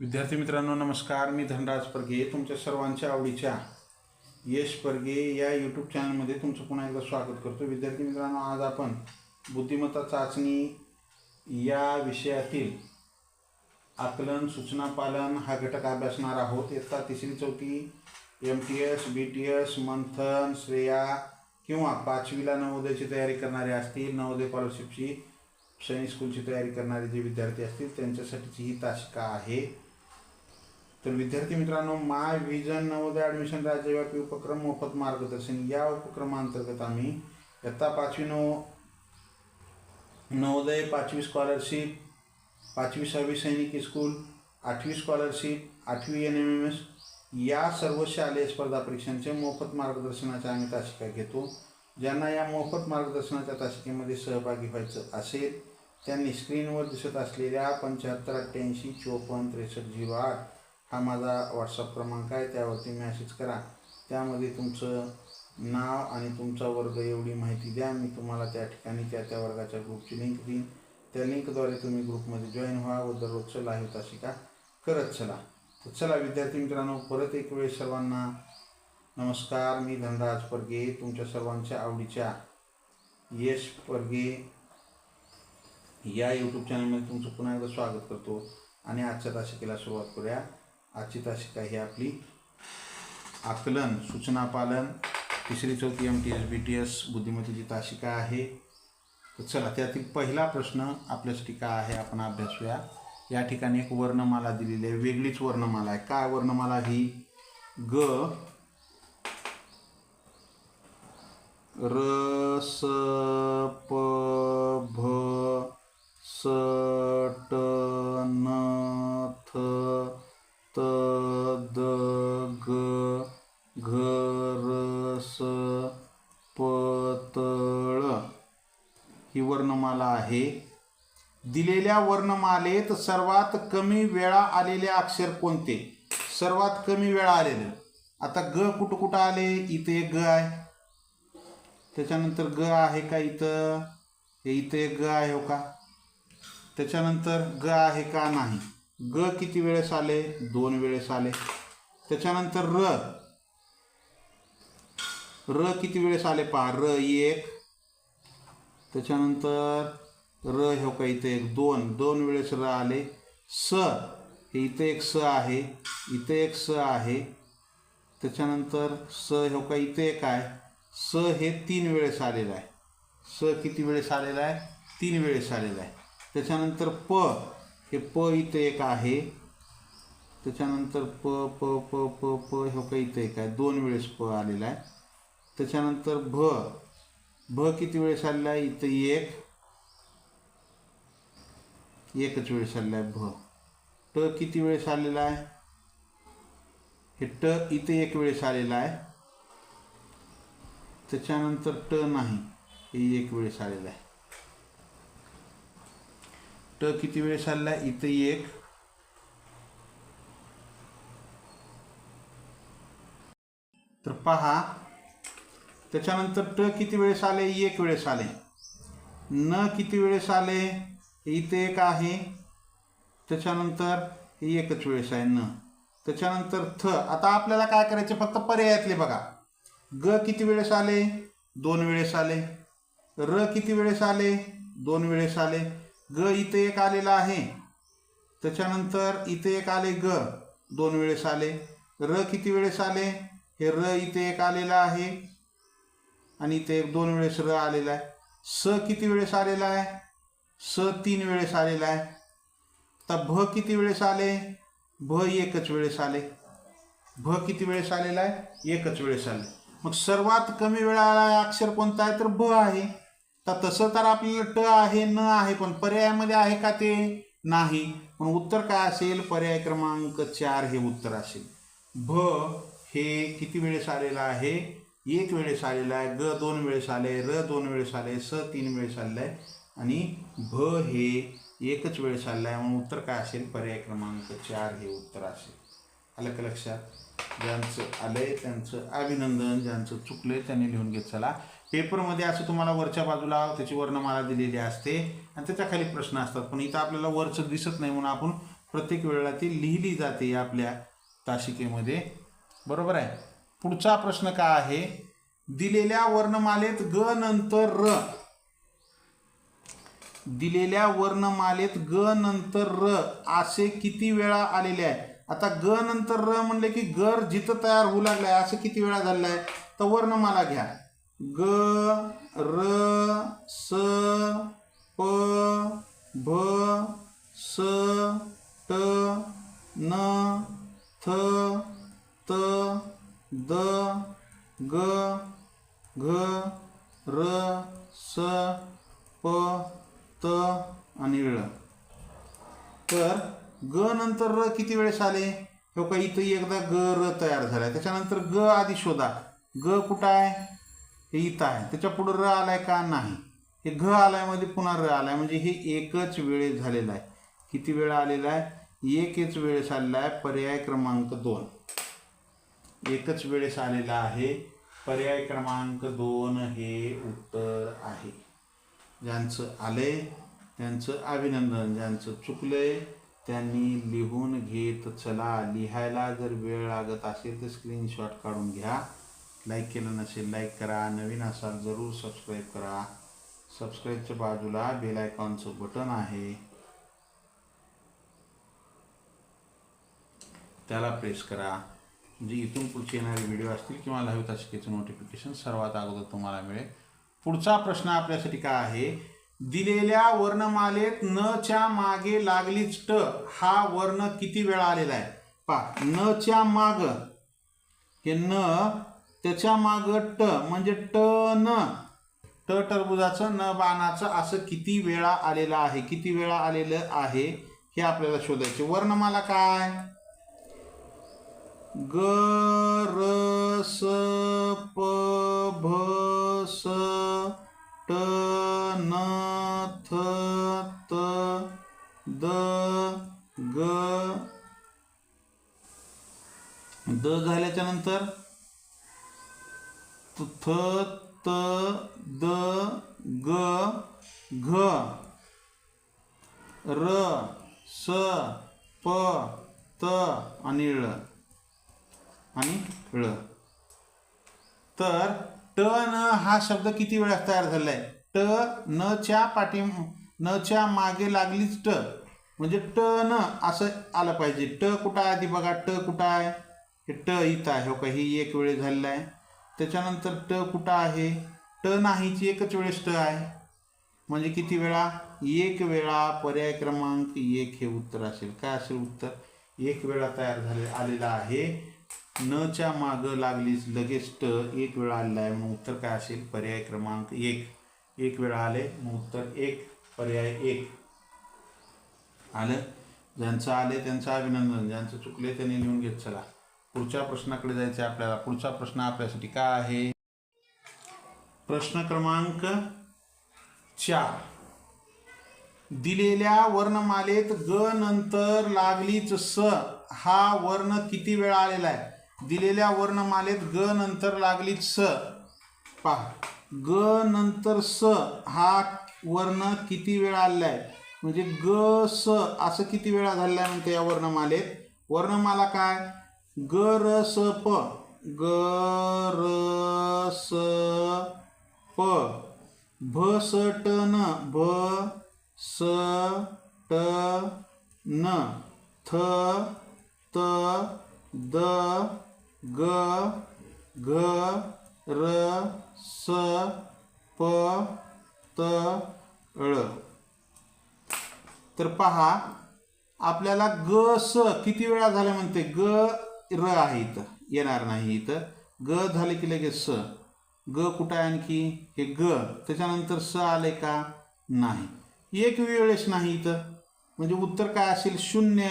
विद्यार्थी मित्रांनो नमस्कार. मी धनराज परगे तुमच्या सर्वांच्या आवडीच्या यश परगे या यूट्यूब चॅनलमध्ये तुमचं पुन्हा एकदा स्वागत करतो. विद्यार्थी मित्रांनो आज आपण बुद्धिमत्ता चाचणी या विषयातील आकलन सूचना पालन हा घटक अभ्यासणार आहोत. इयत्ता तिसरी चौथी M T S B T S Manthan Shreya किंवा पाचवीला नवोदयची तयारी करणारे असतील नवोदय स्कॉलरशिपची सैनिक स्कूलची तयारी करणारे जे विद्यार्थी असतील त्यांच्यासाठीची ही तासिका आहे. तर विद्यार्थी मित्रांनो माय व्हिजन नवोदय ॲडमिशन राज्यव्यापी उपक्रम मोफत मार्गदर्शन. या उपक्रमांतर्गत आम्ही इयत्ता पाचवी नव नवोदय पाचवी स्कॉलरशिप पाचवी सहावी सैनिक स्कूल आठवी स्कॉलरशिप आठवी एन एम एम एस या सर्व शालेय स्पर्धा परीक्षांचे मोफत मार्गदर्शनाच्या आम्ही तासिका घेतो. ज्यांना या मोफत मार्गदर्शनाच्या तासिकेमध्ये सहभागी व्हायचं असेल त्यांनी स्क्रीनवर दिसत असलेल्या पंच्याहत्तर अठ्ठ्याऐंशी चोपन्न त्रेसष्ट झिरो आठ हा माझा व्हॉट्सअप क्रमांक आहे त्यावरती मॅसेज करा. त्यामध्ये तुमचं नाव आणि तुमचा वर्ग एवढी माहिती द्या. मी तुम्हाला त्या ठिकाणी त्या त्या वर्गाच्या ग्रुपची लिंक देईन. त्या लिंकद्वारे तुम्ही ग्रुपमध्ये जॉईन व्हा. व दररोजचं लाईव्ह तासिका करत चला. तर चला विद्यार्थी मित्रांनो परत एक वेळेस सर्वांना नमस्कार. मी धनराज परगे तुमच्या सर्वांच्या आवडीच्या यश परगे या यूट्यूब चॅनलमध्ये तुमचं पुन्हा एकदा स्वागत करतो. आणि आजच्या तासिकेला सुरुवात करूया. आजची तासिका ही आपली आकलन सूचना पालन तिसरी चौथी M T S B T S बुद्धिमत्तेची तासिका आहे. तर चला त्यातील पहिला प्रश्न आपल्यासाठी काय आहे आपण अभ्यासूया या ठिकाणी एक वर्णमाला दिलेली आहे वेगळीच वर्णमाला आहे. काय वर्णमाला ही? ग र स प भ स ट न थ त द ग घ र स प त ळ ही वर्णमाला आहे. दिलेल्या वर्णमालेत सर्वात कमी वेळा आलेले अक्षर कोणते? सर्वात कमी वेळा आलेले. आता ग कुठं कुठं आले? इथे एक ग आहे. त्याच्यानंतर ग आहे का इथं? हे इथं एक ग आहे हो का? त्याच्यानंतर ग आहे का नाही? ग किती वेळेस आले? दोन वेळेस आले. त्याच्यानंतर र. र किती वेळेस आले पहा? र एक. त्याच्यानंतर र हो का इथे एक दोन दोन वेळेस र आले. स हे इथे एक स आहे इथे एक स आहे. त्याच्यानंतर स हो का इथे एक आहे. स हे तीन वेळेस आलेलं आहे. स किती वेळेस आलेलं आहे? तीन वेळेस आलेलं आहे. त्याच्यानंतर प हे प इथे एक आहे. त्याच्यानंतर प प प प प हो का इथे एक आहे. दोन वेळेस प आलेला आहे. त्याच्यानंतर भ भ किती वेळेस चालला इथं एक. एकच वेळ चालला आहे भ. ट किती वेळेस चाललेला आहे? हे ट इथे एक वेळेस आलेला आहे. त्याच्यानंतर ट नाही हे एक वेळेस आलेलं आहे. ट किती वेळेस आलेला आहे इथं एक. तर पहा त्याच्यानंतर ट किती वेळेस आले? एक वेळेस आले. न किती वेळेस आले? इथे एक आहे. त्याच्यानंतर एकच वेळेस आहे न. त्याच्यानंतर थ. आता आपल्याला काय करायचे? फक्त पर्यायातले बघा. ग किती वेळेस आले? दोन वेळेस आले. र किती वेळेस आले? दोन वेळेस आले. ग इथे एक आलेला आहे. त्याच्यानंतर इथे एक आले ग. दोन वेळेस आले. र किती वेळेस आले? हे र इथे एक आलेला आहे. आणि इथे एक दोन वेळेस र आलेला आहे. स किती वेळेस आलेला आहे? स तीन वेळेस आलेला आहे. तर भ किती वेळेस आले? भ एकच वेळेस आले. भ किती वेळेस आलेला आहे? एकच वेळेस आले. मग सर्वात कमी वेळा आलेला अक्षर कोणता आहे? तर भ आहे. तर तसं तर आपल्याला ट आहे न आहे पण पर्यायामध्ये आहे का ते? नाही. पण उत्तर काय असेल? पर्याय क्रमांक चार हे उत्तर असेल. भ हे किती वेळेस आलेलं आहे? एक वेळेस आलेला आहे ग दोन वेळेस आले र दोन वेळेस आले स तीन वेळेस आलेलं आहे आणि भ हे एकच वेळेस आलेलं आहे. म्हणून उत्तर काय असेल? पर्याय क्रमांक चार हे उत्तर असेल. आलं का लक्षात? ज्यांचं आलंय त्यांचं अभिनंदन ज्यांचं चुकलंय त्यांनी लिहून घेत चला. पेपरमध्ये असं तुम्हाला वरच्या बाजूला त्याची वर्णमाला दिलेली असते आणि त्याच्याखाली प्रश्न असतात. पण इथं आपल्याला वरचं दिसत नाही म्हणून आपण प्रत्येक वेळेला ती लिहिली जाते आपल्या ताशिकेमध्ये बरोबर आहे? पुढचा प्रश्न काय आहे? दिलेल्या वर्णमालेत ग नंतर र. दिलेल्या वर्णमालेत ग नंतर र. असे किती वेळा आलेले आहे? आता ग नंतर र म्हणले की गर जिथं तयार होऊ लागलाय असं किती वेळा झालेलं आहे? तर वर्णमाला घ्या. ग र स प भ स ट न थ त द ग घ र स प त आणि ळ. तर ग नंतर र किती वेळेस आले? हो का इथं एकदा ग र तयार झालाय. त्याच्यानंतर ग आधी शोधा. ग कुठं आहे? हे इथं आहे. त्याच्या पुढं र आलाय का? नाही. हे घ आलायमध्ये पुन्हा र आलाय. म्हणजे हे एकच वेळेस झालेलं आहे. किती वेळा आलेला आहे? एकच वेळेस आलेला आहे. पर्याय क्रमांक दोन. एकच वेळेस आलेला आहे. पर्याय क्रमांक दोन हे उत्तर आहे. ज्यांचं आले त्यांचं अभिनंदन ज्यांचं चुकलंय त्यांनी लिहून घेत चला. लिहायला जर वेळ लागत असेल तर स्क्रीनशॉट काढून घ्या. लाईक केलं नसेल लाईक करा. नवीन असाल जरूर सबस्क्राईब करा. सबस्क्राईबच्या बाजूला बेल आयकॉनचं बटन आहे. त्याला प्रेस करा. म्हणजे इथून पुढचे येणारे व्हिडिओ असतील किंवा लाईव्ह तासिकेचं नोटिफिकेशन सर्वात अगोदर तुम्हाला मिळेल. पुढचा प्रश्न आपल्यासाठी काय आहे? दिलेल्या वर्णमालेत न च्या मागे लागलीच ट हा वर्ण किती वेळा आलेला आहे? पा न च्या माग. हे न त्याच्या माग ट म्हणजे ट न. ट टरबुजाचं न बाणाचं असं किती वेळा आलेलं आहे? किती वेळा आलेलं आहे? हे आपल्याला शोधायचे. वर्णमाला काय? ग र स प भ स ट न थ त द ग द झाल्याच्यानंतर थ त द ग घ र स प त आणि ळ आणि ळ. तर ट न हा शब्द किती वेळा तयार झालाय? ट न च्या पाठी न च्या मागे लागलीच ट. म्हणजे ट न असं आलं पाहिजे. ट कुठं आहे आधी बघा ट कुठं आहे? हे ट इथं आहे हो का? ही एक वेळ झालेलं आहे. त्याच्यानंतर ट कुठं आहे? ट नाहीची एकच वेळेस ट आहे. म्हणजे किती वेळा? एक वेळा पर्याय क्रमांक एक हे उत्तर असेल. काय असेल उत्तर? एक वेळा तयार झाले आलेला आहे. न च्या मागं लागलीच लगेच ट एक वेळा आलेला आहे मग उत्तर काय असेल? पर्याय क्रमांक एक. एक वेळा आले मग उत्तर एक पर्याय एक. आलं? ज्यांचं आले त्यांचं अभिनंदन ज्यांचं चुकले त्यांनी लिहून घेत चला. पुढच्या प्रश्नाकडे जायचं आहे आपल्याला. पुढचा प्रश्न आपल्यासाठी काय आहे? प्रश्न क्रमांक चार. दिलेल्या वर्णमालेत ग नंतर लागलीच स. हा वर्ण किती वेळा आलेला आहे? दिलेल्या वर्णमालेत ग नंतर लागली स. पहा. ग नंतर स हा वर्ण किती वेळा आलेला आहे म्हणजे ग स असं किती वेळा झालेलं आहे म्हणते या वर्णमालेत? वर्णमाला काय? ग र स प. ग र स प. भ स ट न. भ स ट न. थ त द ग घ र स प त ळ. तर पहा आपल्याला ग स किती वेळा झालं म्हणते? ग र आहे इथं. येणार नाही इथं. ग झाले की लगेच स. ग कुठं आहे आणखी? हे ग. त्याच्यानंतर स आले का? नाही. एक वेळेस नाही इथं. म्हणजे उत्तर काय असेल? शून्य.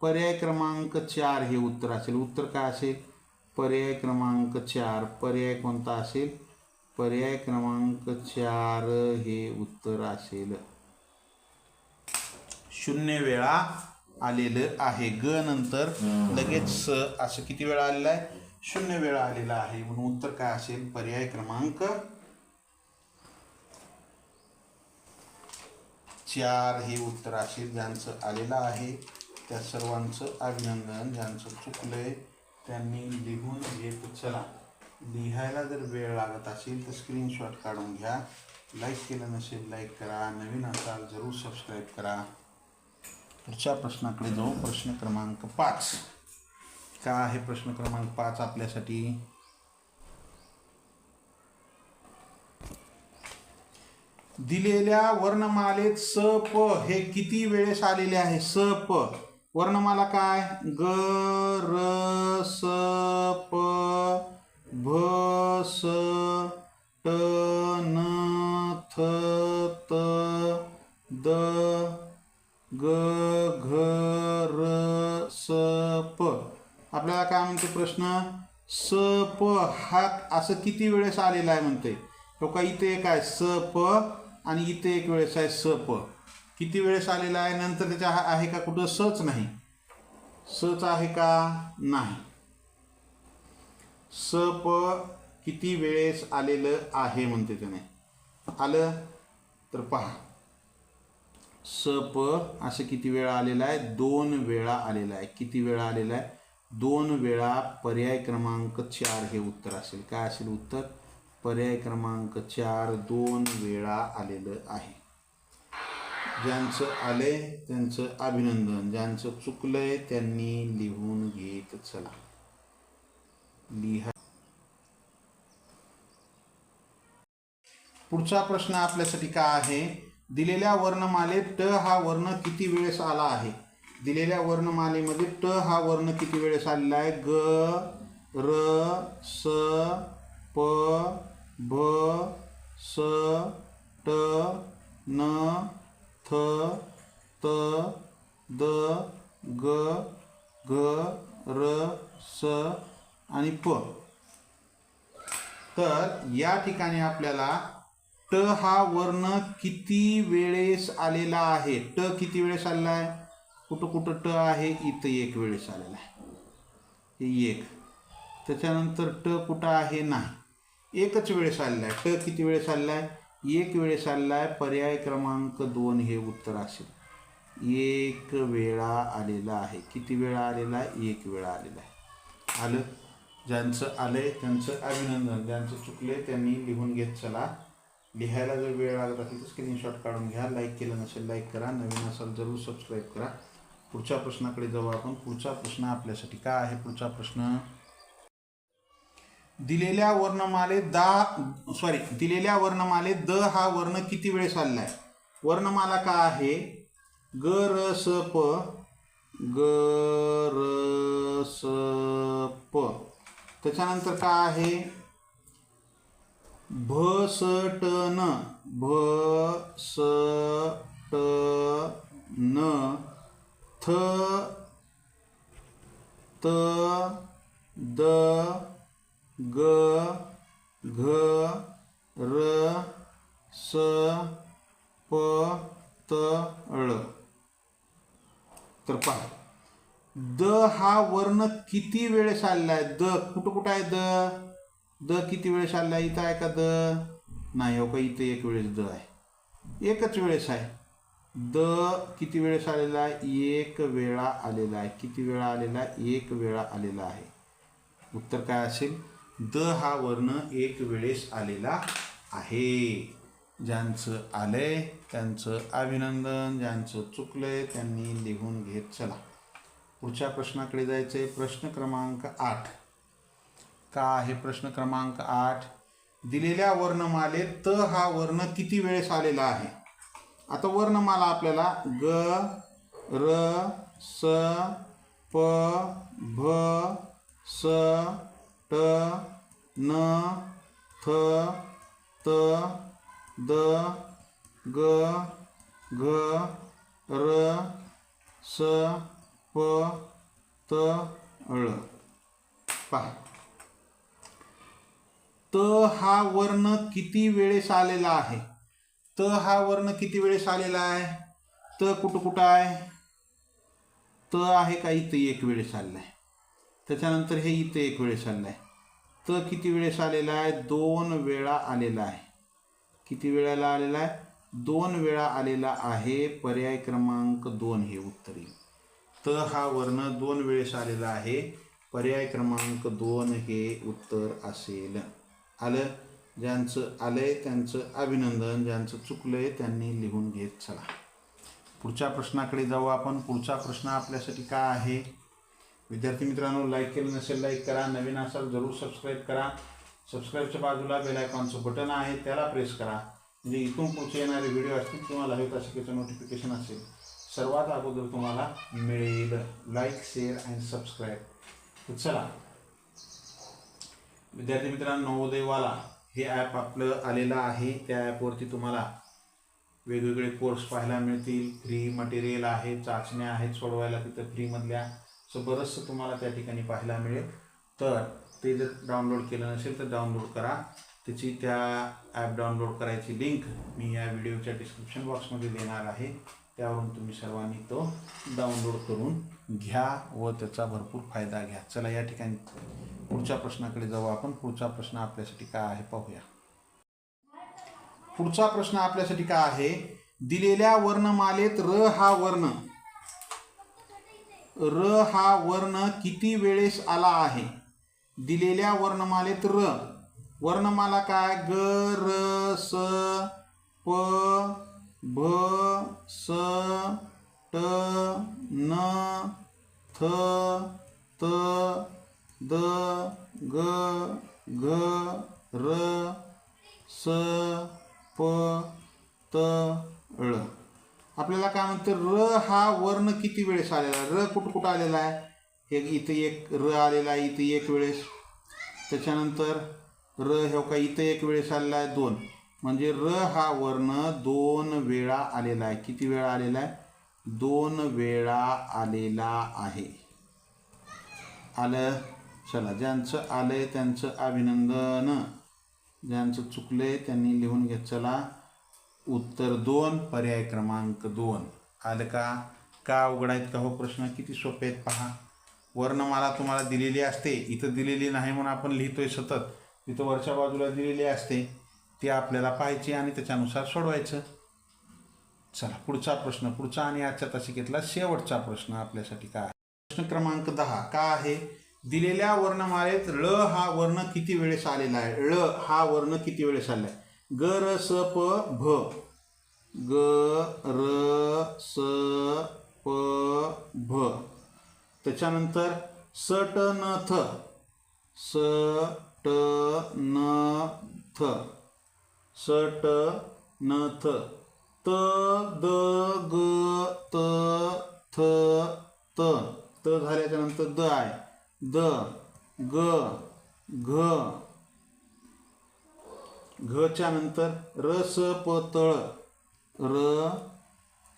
पर्याय क्रमांक चार हे उत्तर असेल. उत्तर काय असेल? पर्याय क्रमांक चार. पर्याय कोणता असेल? पर्याय क्रमांक चार हे उत्तर असेल. शून्य वेळा आलेलं आहे. ग नंतर लगेच स. असं किती वेळा आलेलं आहे? शून्य वेळा आलेला आहे. म्हणून उत्तर काय असेल? पर्याय क्रमांक चार हे उत्तर असेल. ज्यांचं आलेलं आहे त्या सर्वांचं अभिनंदन. ज्यांचं चुकलंय त्यांनी लिहून घेत चला. लिहायला जर वेळ लागत असेल तर स्क्रीनशॉट काढून घ्या. लाईक केलं नसेल लाईक करा. नवीन असाल जरूर सबस्क्राईब करा. पुढच्या प्रश्नाकडे जाऊ. प्रश्न क्रमांक पाच. का आहे प्रश्न क्रमांक पाच आपल्यासाठी? दिलेल्या वर्णमालेत स प हे किती वेळेस आलेले आहे? स प वर्णमाला काय? ग र स प भ स ट न थ त द ग घ र स प. आपल्याला काय म्हणते प्रश्न? स प हा असं किती वेळेस आलेला आहे म्हणते? तो का इथे एक आहे स प आणि इथे एक वेळेस आहे स प. किती वेळेस आलेला आहे? नंतर त्याच्या हा- आहे का कुठं? सच नाही. सच आहे का? नाही. स प किती वेळेस आलेलं आहे? म्हणते त्याने. आलं? तर पहा. स प असं किती वेळा आलेलं आहे? दोन वेळा आलेलं आहे. किती वेळा आलेलं आहे? दोन वेळा पर्याय क्रमांक चार हे उत्तर असेल. काय असेल उत्तर? पर्याय क्रमांक चार दोन वेळा आलेलं आहे. ज्यांचं आले त्यांचं अभिनंदन. ज्यांचं चुकलंय त्यांनी लिहून घेत चला. लिहा. पुढचा प्रश्न आपल्यासाठी काय आहे? दिलेल्या वर्णमालेत ट हा वर्ण किती वेळेस आला आहे? दिलेल्या वर्णमालेमध्ये ट हा वर्ण किती वेळेस आलेला आहे? ग र स प भ स ट न थ त द ग घ र स आणि प. तर या ठिकाणी आपल्याला ट हा वर्ण किती वेळेस आलेला आहे? ट किती वेळेस आलेला आहे? कुठं कुठं ट आहे? इथं एक वेळेस आलेला आहे. एक. त्याच्यानंतर ट कुठं आहे? नाही. एकच वेळेस आलेला आहे. ट किती वेळेस आलेला आहे? एक वेळेस आलेला आहे पर्याय क्रमांक दोन हे उत्तर असेल. एक वेळा आलेला आहे. किती वेळा आलेला आहे? एक वेळा आलेला आहे. आलं? ज्यांचं आलं आहे त्यांचं अभिनंदन. ज्यांचं चुकलं आहे त्यांनी लिहून घेत चला. लिहायला जर वेळ लागत असेल तर स्क्रीनशॉट काढून घ्या. लाईक केलं नसेल लाईक करा. नवीन असाल जरूर सबस्क्राईब करा. पुढच्या प्रश्नाकडे जाऊ आपण. पुढचा प्रश्न आपल्यासाठी काय आहे? पुढचा प्रश्न दिलेल्या वर्णमालेत दा सॉरी दिलेल्या वर्णमालेत द हा वर्ण किती वेळेस आलेला आहे वर्णमाला का आहे? ग र स प ग र स प त्याच्यानंतर का आहे? भ स ट न भ स ट न थ त द ग घ र स प त ळ. तर पहा. द हा वर्ण किती वेळेस आलेला आहे? द कुठं कुठं आहे द? द किती वेळेस आलेला आहे? इथं आहे का द? नाही हो का इथं एक वेळेस द आहे. एकच वेळेस आहे. द किती वेळेस आलेला आहे? एक वेळा आलेला आहे. किती वेळा आलेला आहे? एक वेळा आलेला आहे. उत्तर काय असेल? द हा वर्ण एक वेळेस आलेला आहे. ज्यांचं आलंय त्यांचं अभिनंदन ज्यांचं चुकलंय त्यांनी लिहून घेत चला. पुढच्या प्रश्नाकडे जायचंय प्रश्न क्रमांक आठ. का आहे प्रश्न क्रमांक आठ? दिलेल्या वर्णमालेत त हा वर्ण किती वेळेस आलेला आहे? आता वर्णमाला आपल्याला ग र स प भ स ट न थ त द ग घ र स प त ळ. पहा. त हा वर्ण किती वेळेस आलेला आहे? त हा वर्ण किती वेळेस आलेला आहे? त कुठं कुठं आहे? त आहे का इथं एक वेळेस आलेला आहे? त्याच्यानंतर हे इथं एक वेळेस आलेलं आहे. त किती वेळेस आलेला आहे? दोन वेळा आलेला आहे. किती वेळाला आलेला आहे? दोन वेळा आलेला आहे पर्याय क्रमांक दोन हे उत्तर. येईल त हा वर्ण दोन वेळेस आलेला आहे. पर्याय क्रमांक दोन हे उत्तर असेल. आलं? ज्यांचं आलंय त्यांचं अभिनंदन ज्यांचं चुकलंय त्यांनी लिहून घेत चला. पुढच्या प्रश्नाकडे जाऊ आपण. पुढचा प्रश्न आपल्यासाठी काय आहे? विद्यार्थी मित्रांनो लाईक केलं नसेल लाईक करा. नवीन असाल जरूर सबस्क्राईब करा. सबस्क्राईबच्या बाजूला बेल आयकॉनचं बटन आहे त्याला प्रेस करा. म्हणजे इथून पुढचे येणारे व्हिडिओ असतील किंवा लाईव्ह तासिकेचं नोटिफिकेशन असेल. सर्वात अगोदर तुम्हाला मिळेल. लाईक शेअर अँड सबस्क्राईब चला. विद्यार्थी मित्रांनो नवोदयवाला हे ॲप आपलं आलेलं आहे. त्या ॲपवरती तुम्हाला वेगवेगळे कोर्स पाहायला मिळतील. फ्री मटेरियल आहे चाचण्या आहेत सोडवायला तिथं फ्रीमधल्या सो बरंचसं तुम्हाला त्या ठिकाणी पाहायला मिळेल. तर ते जर डाउनलोड केलं नसेल तर डाउनलोड करा. त्याची त्या ॲप डाउनलोड करायची लिंक मी या व्हिडिओच्या डिस्क्रिप्शन बॉक्समध्ये देणार आहे. त्यावरून तुम्ही सर्वांनी तो डाउनलोड करून घ्या व त्याचा भरपूर फायदा घ्या. चला या ठिकाणी पुढच्या प्रश्नाकडे जाऊ आपण. पुढचा प्रश्न आपल्यासाठी काय आहे पाहूया. पुढचा प्रश्न आपल्यासाठी काय आहे? दिलेल्या वर्णमालेत र हा वर्ण. र हा वर्ण किती वेळेस आला आहे? दिलेल्या वर्णमालेत र. वर्णमाला काय? ग र स प भ स ट न थ त द ग घ र स प त ळ. आपल्याला काय म्हणतं र हा वर्ण किती वेळेस आलेला आहे? र कुठं कुठं आलेला आहे? एक इथं एक र आलेला आहे इथं एक वेळेस. त्याच्यानंतर र हे का इथं एक वेळेस आलेला आहे? दोन. म्हणजे र हा वर्ण दोन वेळा आलेला आहे. किती वेळा आलेला आहे? दोन वेळा आलेला आहे. आलं? चला ज्यांचं आलं आहे त्यांचं अभिनंदन. ज्यांचं चुकलं आहे त्यांनी लिहून घेत चला. उत्तर दोन पर्याय क्रमांक दोन. आलं का? का अवघड आहेत का हो प्रश्न? किती सोपे आहेत पहा. वर्णमाला तुम्हाला दिलेली असते. इथं दिलेली नाही म्हणून आपण लिहितोय सतत. तिथं वरच्या बाजूला दिलेली असते. ती आपल्याला पाहायची आणि त्याच्यानुसार सोडवायचं. चला पुढचा प्रश्न. पुढचा आणि आजच्या तासिकेतला शेवटचा प्रश्न आपल्यासाठी काय प्रश्न क्रमांक दहा. का आहे? दिलेल्या वर्णमालेत ळ हा वर्ण किती वेळेस आलेला आहे? ळ हा वर्ण किती वेळेस आलेला आहे? ग र स प भ. ग र स प भ. त्याच्यानंतर स ट न थ स ट न थ स ट न थ त द ग त थ त. त झाल्याच्यानंतर द आहे. द. ग. घ. घच्या नंतर र स प तळ र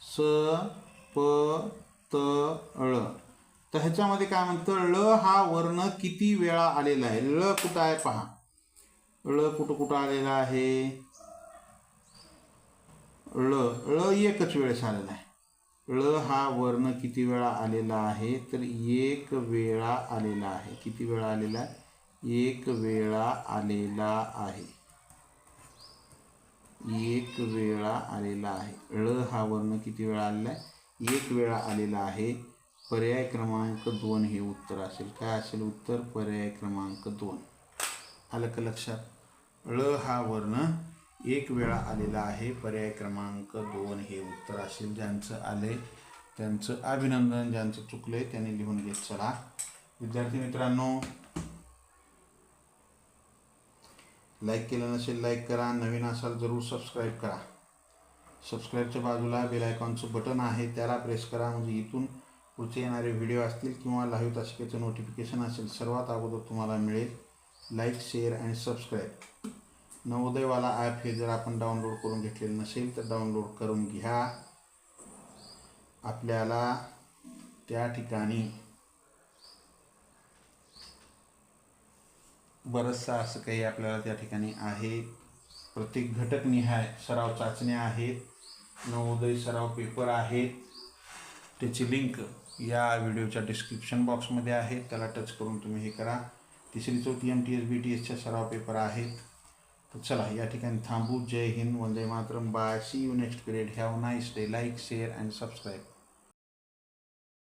स प त ळ. तर ह्याच्यामध्ये काय म्हणतं? ळ हा वर्ण किती वेळा आलेला आहे? ळ कुठं आहे पहा. ळ कुठं कुठं आलेला आहे? ळ ळ एकच वेळेस आलेला आहे. ळ हा वर्ण किती वेळा आलेला आहे? तर एक वेळा आलेला आहे. किती वेळा आलेला? आहे एक वेळा आलेला आहे. एक वेळा आलेला आहे. ळ हा वर्ण किती वेळा आलेला आहे? एक वेळा आलेला आहे. पर्याय क्रमांक दोन हे उत्तर असेल. काय असेल उत्तर? पर्याय क्रमांक दोन. आलं का लक्षात? ळ हा वर्ण एक वेळा आलेला आहे. पर्याय क्रमांक दोन हे उत्तर असेल. ज्यांचं आले त्यांचं अभिनंदन ज्यांचं चुकलं आहे त्यांनी लिहून घेत चला. विद्यार्थी मित्रांनो लाईक केलं नसेल लाईक करा. नवीन असाल जरूर सबस्क्राईब करा. सबस्क्राईबच्या बाजूला बेल आयकॉनचं बटन आहे त्याला प्रेस करा. म्हणजे इथून पुढचे येणारे व्हिडिओ असतील किंवा लाईव्ह तासिकेचं नोटिफिकेशन असेल सर्वात अगोदर तुम्हाला मिळेल. लाईक शेअर आणि सबस्क्राईब नवोदयवाला ॲप हे जर आपण डाउनलोड करून घेतलेलं नसेल तर डाउनलोड करून घ्या. आपल्याला त्या ठिकाणी बरंचसं असं काही आपल्याला त्या ठिकाणी आहे. प्रत्येक घटकनिहाय सराव चाचण्या आहेत नवोदय सराव पेपर आहेत. त्याची लिंक या व्हिडिओच्या डिस्क्रिप्शन बॉक्समध्ये आहे. त्याला टच करून तुम्ही हे करा. तिसरी चौथी M T S B T एसच्या सराव पेपर आहेत. तर चला या ठिकाणी थांबू. जय हिंद वंदे Mataram. Bye see you next period have nice day like share and subscribe